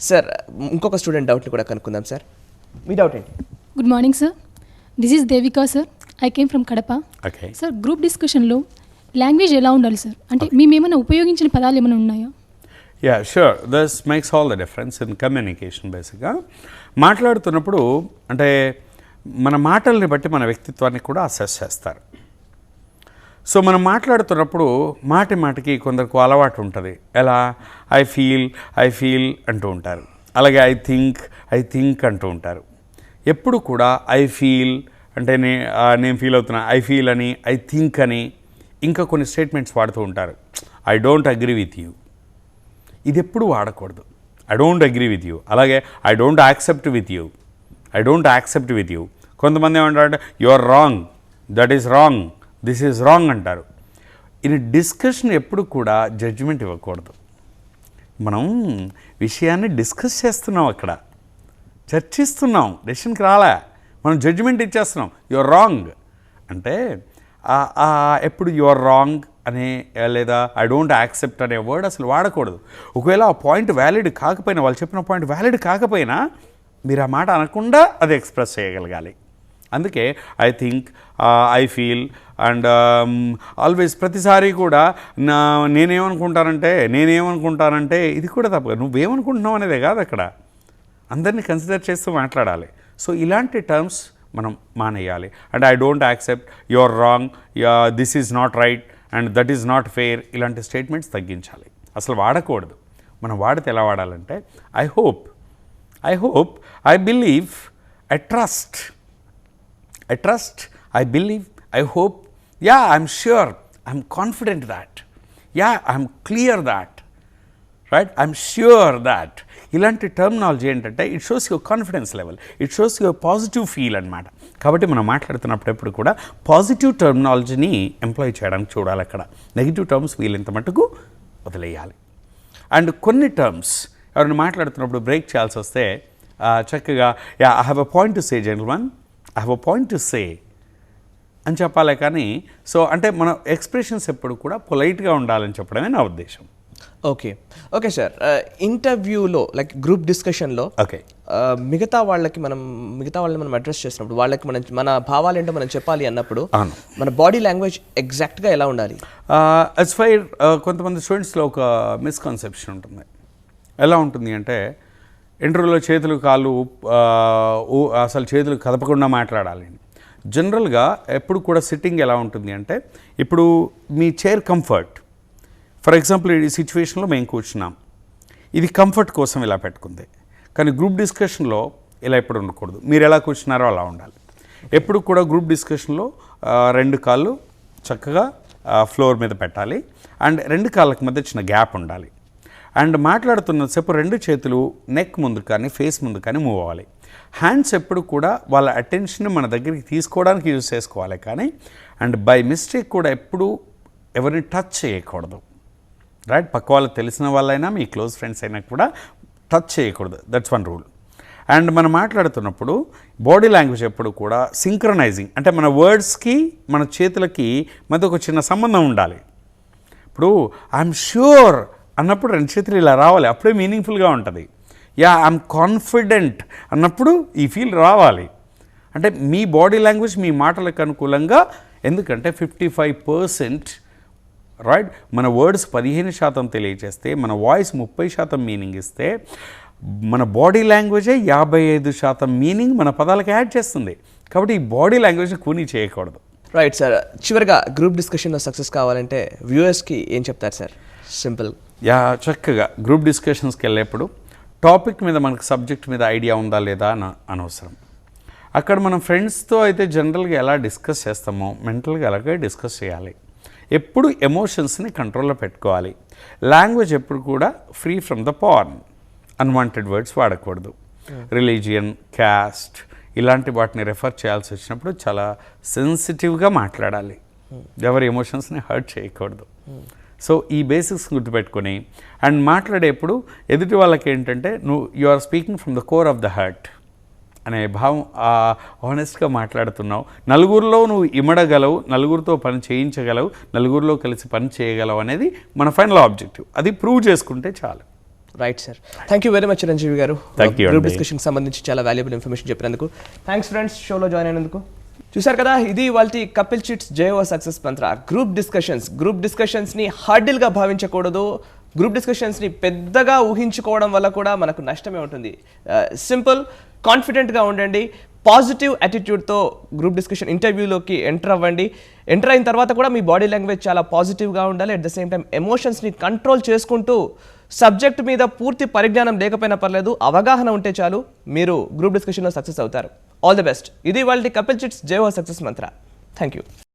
Sir ఇంకొక student డౌట్ని కూడా కనుక్కుందాం సార్ మీ డౌట్ ఏంటి? Good morning sir this is Devika sir I came from Kadapa okay sir group డిస్కషన్లో లాంగ్వేజ్ ఎలా ఉండాలి సార్ అంటే మేమేమైనా ఉపయోగించిన పదాలు ఏమైనా ఉన్నాయా? Yeah sure this makes all the difference in communication బేసిక్గా మాట్లాడుతున్నప్పుడు అంటే మన మాటల్ని బట్టి మన వ్యక్తిత్వాన్ని కూడా అసెస్ చేస్తారు. సో మనం మాట్లాడుతున్నప్పుడు మాటి మాటికి కొందరికి అలవాటు ఉంటుంది. ఎలా? ఐ ఫీల్ ఐ ఫీల్ అంటూ ఉంటారు. అలాగే ఐ థింక్ ఐ థింక్ అంటూ ఉంటారు. ఎప్పుడు కూడా ఐ ఫీల్ అంటే నే నేను ఫీల్ అవుతున్నా ఐ ఫీల్ అని ఐ థింక్ అని ఇంకా కొన్ని స్టేట్మెంట్స్ వాడుతూ ఉంటారు. I don't agree with you. ఇది ఎప్పుడు వాడకూడదు. I don't agree with you. అలాగే I don't accept with you. I don't accept with you. కొంతమంది ఏమంటారంటే you are wrong. That is wrong. This is wrong అంటారు. ఇన్ డిస్కషన్ ఎప్పుడు కూడా judgement ఇవ్వకూడదు. మనం విషయాన్ని డిస్కస్ చేస్తున్నాం అక్కడ. చర్చిస్తున్నాం. డెసిషన్కి రాలే. మనం జడ్జిమెంట్ ఇచ్చేస్తున్నాం. Your wrong. అంటే ఎప్పుడు యువర్ రాంగ్ అనే లేదా ఐ డోంట్ యాక్సెప్ట్ అనే వర్డ్ అసలు వాడకూడదు. ఒకవేళ ఆ పాయింట్ వ్యాలిడ్ కాకపోయినా వాళ్ళు చెప్పిన పాయింట్ వ్యాలిడ్ కాకపోయినా మీరు ఆ మాట అనకుండా అది ఎక్స్ప్రెస్ చేయగలగాలి. అందుకే I think I feel and um, always ప్రతిసారి కూడా నా నేనేమనుకుంటానంటే నేనేమనుకుంటానంటే ఇది కూడా తప్ప నువ్వేమనుకుంటున్నావు అనేదే కాదు అక్కడ. అందరినీ కన్సిడర్ చేస్తూ మాట్లాడాలి. సో ఇలాంటి టర్మ్స్ మనం మానేయాలి. And I don't accept your wrong this is not right and that is not fair ఇలాంటి స్టేట్మెంట్స్ తగ్గించాలి. అసలు వాడకూడదు. మనం వాడితే ఎలా వాడాలంటే I hope I hope I believe I trust I trust I believe I hope yeah I'm sure I'm confident that yeah I'm clear that right I'm sure that ఇలాంటి terminology ఏంటంటే it shows your confidence level it shows your positive feel అనమాట కాబట్టి మనం మాట్లాడుతున్నప్పుడు ఎప్పుడు కూడా positive టర్మినాలజీని employee చేయడానికి చూడాలి అక్కడ. నెగిటివ్ టర్మ్స్ వీళ్ళంత మటుకు వదిలేయాలి. అండ్ కొన్ని టర్మ్స్ ఎవరైనా మాట్లాడుతున్నప్పుడు బ్రేక్ చేయాల్సి వస్తే చక్కగా yeah I have a point to say gentleman I have a point to say అని చెప్పాలి కానీ సో అంటే మన ఎక్స్ప్రెషన్స్ ఎప్పుడు కూడా పొలైట్గా ఉండాలని చెప్పడమే నా ఉద్దేశం. ఓకే. Okay sir. ఇంటర్వ్యూలో లైక్ గ్రూప్ డిస్కషన్లో ఓకే. మిగతా వాళ్ళకి మనం మిగతా వాళ్ళని మనం అడ్రస్ చేసినప్పుడు వాళ్ళకి మనం మన భావాలు ఏంటో మనం చెప్పాలి అన్నప్పుడు. మన బాడీ లాంగ్వేజ్ ఎగ్జాక్ట్గా ఎలా ఉండాలి? అస్ ఫైర్ కొంతమంది స్టూడెంట్స్లో ఒక మిస్కన్సెప్షన్ ఉంటుంది. ఎలా ఉంటుంది అంటే ఇంటర్వ్యూలో చేతులు కాళ్ళు అసలు చేతులు కదపకుండా మాట్లాడాలి జనరల్గా ఎప్పుడు కూడా సిట్టింగ్ ఎలా ఉంటుంది అంటే ఇప్పుడు మీ చైర్ కంఫర్ట్ ఫర్ ఎగ్జాంపుల్ ఈ సిచ్యువేషన్లో మేము కూర్చున్నాం. ఇది కంఫర్ట్ కోసం ఇలా పెట్టుకుంది. కానీ గ్రూప్ డిస్కషన్లో ఇలా ఎప్పుడు ఉండకూడదు. మీరు ఎలా కూర్చున్నారో అలా ఉండాలి. ఎప్పుడు కూడా గ్రూప్ డిస్కషన్లో రెండు కాళ్ళు చక్కగా ఫ్లోర్ మీద పెట్టాలి. అండ్ రెండు కాళ్ళకి మధ్య చిన్న గ్యాప్ ఉండాలి. అండ్ మాట్లాడుతున్నసేపు రెండు చేతులు నెక్ ముందు కానీ ఫేస్ ముందు కానీ మూవ్ అవ్వాలి. హ్యాండ్స్ ఎప్పుడు కూడా వాళ్ళ అటెన్షన్ మన దగ్గరికి తీసుకోవడానికి యూజ్ చేసుకోవాలి కానీ అండ్ బై మిస్టేక్ కూడా ఎప్పుడు ఎవరిని టచ్ చేయకూడదు. రైట్ పక్క వాళ్ళకి తెలిసిన వాళ్ళైనా మీ క్లోజ్ ఫ్రెండ్స్ అయినా కూడా టచ్ చేయకూడదు. దట్స్ వన్ రూల్ అండ్ మనం మాట్లాడుతున్నప్పుడు బాడీ లాంగ్వేజ్ ఎప్పుడు కూడా సింక్రనైజింగ్ అంటే మన వర్డ్స్కి మన చేతులకి మధ్య ఒక చిన్న సంబంధం ఉండాలి. ఇప్పుడు ఐఎమ్ ష్యూర్ అన్నప్పుడు రెండు చేతులు ఇలా రావాలి. అప్పుడే మీనింగ్ఫుల్గా ఉంటుంది. యా ఐఎమ్ కాన్ఫిడెంట్ అన్నప్పుడు ఈ ఫీల్ రావాలి. అంటే మీ బాడీ లాంగ్వేజ్ మీ మాటలకు అనుకూలంగా ఎందుకంటే ఫిఫ్టీ ఫైవ్ పర్సెంట్ రైట్ మన వర్డ్స్ పదిహేను శాతం తెలియజేస్తే మన వాయిస్ ముప్పై శాతం మీనింగ్ ఇస్తే మన బాడీ లాంగ్వేజే యాభై ఐదు శాతం మీనింగ్ మన పదాలకు యాడ్ చేస్తుంది. కాబట్టి ఈ బాడీ లాంగ్వేజ్ కూనీ చేయకూడదు. రైట్ సార్ చివరిగా గ్రూప్ డిస్కషన్లో సక్సెస్ కావాలంటే వ్యూయర్స్కి ఏం చెప్తారు సార్ సింపుల్ యా చక్కగా. గ్రూప్ డిస్కషన్స్కి వెళ్ళేప్పుడు టాపిక్ మీద మనకు సబ్జెక్ట్ మీద ఐడియా ఉందా లేదా అని అనవసరం. అక్కడ మనం ఫ్రెండ్స్తో అయితే జనరల్గా ఎలా డిస్కస్ చేస్తామో మెంటల్గా అలాగే డిస్కస్ చేయాలి. ఎప్పుడు ఎమోషన్స్ని కంట్రోల్లో పెట్టుకోవాలి. లాంగ్వేజ్ ఎప్పుడు కూడా free from the porn unwanted words వాడకూడదు. రిలీజియన్ క్యాస్ట్ ఇలాంటి వాటిని రెఫర్ చేయాల్సి వచ్చినప్పుడు చాలా సెన్సిటివ్గా మాట్లాడాలి. ఎవరి ఎమోషన్స్ని హర్ట్ చేయకూడదు. సో ఈ బేసిక్స్ గుర్తుపెట్టుకొని. అండ్ మాట్లాడేప్పుడు ఎదుటి వాళ్ళకి ఏంటంటే నువ్వు you are speaking from the core of the heart అనే భావం ఆనెస్ట్గా మాట్లాడుతున్నావు. నలుగురిలో నువ్వు ఇమడగలవు నలుగురితో పని చేయించగలవు నలుగురిలో కలిసి పని చేయగలవు అనేది మన ఫైనల్ ఆబ్జెక్టివ్ అది ప్రూవ్ చేసుకుంటే చాలు. Right sir thank you very much Chiranjeevi garu. Group అండి. డిస్కషన్ సంబంధించి చాలా వాల్యుబుల్ ఇన్ఫర్మేషన్ చెప్పినందుకు. థ్యాంక్స్ ఫ్రెండ్స్ షోలో జాయిన్ అయినందుకు. చూశారు కదా ఇది వాళ్ళ Kapil Chits Jayo success mantra group discussions group డిస్కషన్స్ని హార్డిల్గా భావించకూడదు. గ్రూప్ డిస్కషన్స్ని పెద్దగా ఊహించుకోవడం వల్ల కూడా మనకు నష్టమే ఉంటుంది. Uh, సింపుల్ కాన్ఫిడెంట్గా ఉండండి. పాజిటివ్ యాటిట్యూడ్తో గ్రూప్ డిస్కషన్ ఇంటర్వ్యూలోకి ఎంటర్ అవ్వండి. ఎంటర్ అయిన తర్వాత కూడా మీ బాడీ లాంగ్వేజ్ చాలా పాజిటివ్గా ఉండాలి. అట్ ద సేమ్ టైం ఎమోషన్స్ని కంట్రోల్ చేసుకుంటూ సబ్జెక్ట్ మీద పూర్తి పరిజ్ఞానం లేకపోయినా పర్లేదు అవగాహన ఉంటే చాలు మీరు గ్రూప్ డిస్కషన్లో సక్సెస్ అవుతారు. ఆల్ ది బెస్ట్ ఇది వాళ్ళ Kapil Chits Jayo success mantra thank you